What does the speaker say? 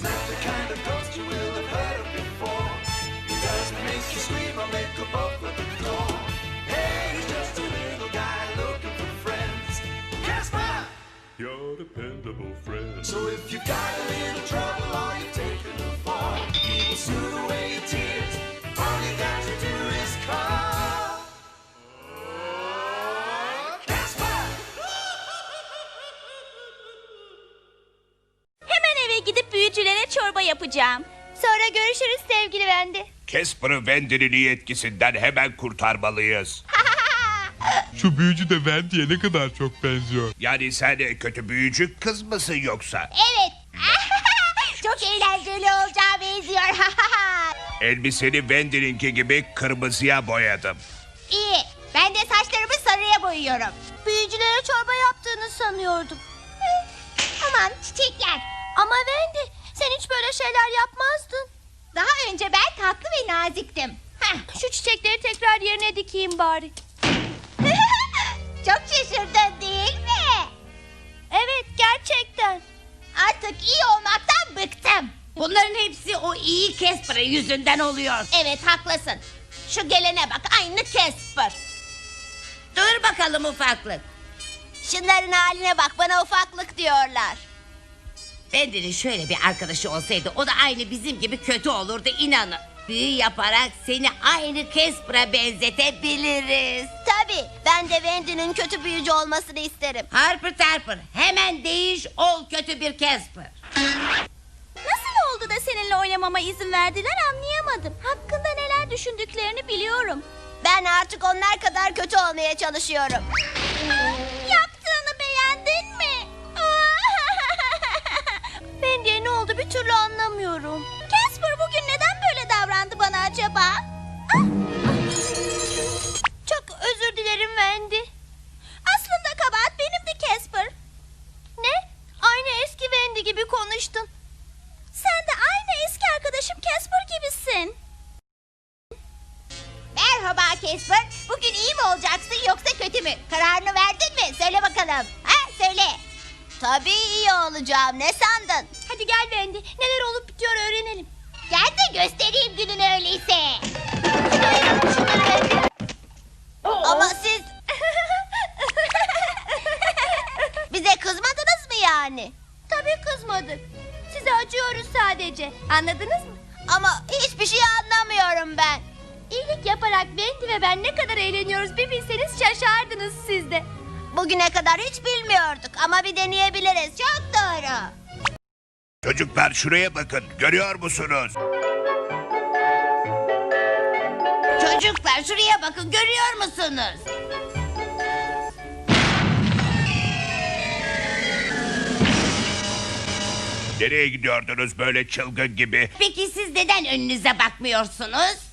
He's not the kind of ghost you will have heard of before. He doesn't make you scream or make a bump at the door. Hey, he's just a little guy looking for friends. Casper! Your dependable friend. So if you got a little trouble or you're taking a fall, he will soothe away çorba yapacağım. Sonra görüşürüz sevgili Vendi. Casper'ı Wendy'nin iyi etkisinden hemen kurtarmalıyız. Şu büyücü de Wendy'ye ne kadar çok benziyor. Yani sen kötü büyücü kız mısın yoksa? Evet. Çok eğlenceli olacağı benziyor. Elbiseni Wendy'ninki gibi kırmızıya boyadım. İyi. Ben de saçlarımı sarıya boyuyorum. Büyücülere çorba yaptığını sanıyordum. Aman çiçekler. Ama şeyler yapmazdın. Daha önce ben tatlı ve naziktim. Şu çiçekleri tekrar yerine dikeyim bari. Çok şaşırdın değil mi? Evet gerçekten. Artık iyi olmaktan bıktım. Bunların hepsi o iyi Casper'ın yüzünden oluyor. Evet haklısın. Şu gelene bak aynı Casper. Dur bakalım ufaklık. Şunların haline bak bana ufaklık diyorlar. Bender'in şöyle bir arkadaşı olsaydı o da aynı bizim gibi kötü olurdu inanın. Büyü yaparak seni aynı Casper'a benzetebiliriz. Tabii ben de Wendy'nin kötü büyücü olmasını isterim. Harper Tarper hemen değiş ol kötü bir Casper. Nasıl oldu da seninle oynamama izin verdiler anlayamadım. Hakkında neler düşündüklerini biliyorum. Ben artık onlar kadar kötü olmaya çalışıyorum. Yaptığını beğendin Casper. Bugün iyi mi olacaksın yoksa kötü mü? Kararını verdin mi? Söyle bakalım. Ha söyle. Tabii iyi olacağım. Ne sandın? Hadi gel Wendy. Neler olup bitiyor öğrenelim. Gel de göstereyim gününü öyleyse. Ama siz... Bize kızmadınız mı yani? Tabii kızmadık. Size acıyoruz sadece. Anladınız mı? Ama hiçbir şey anlamıyorum ben. İyilik yaparak Wendy ve ben ne kadar eğleniyoruz bir bilseniz şaşardınız siz de. Bugüne kadar hiç bilmiyorduk ama bir deneyebiliriz. Çok doğru. Çocuklar şuraya bakın. Görüyor musunuz? Çocuklar şuraya bakın görüyor musunuz? Nereye gidiyordunuz böyle çılgın gibi? Peki siz neden önünüze bakmıyorsunuz?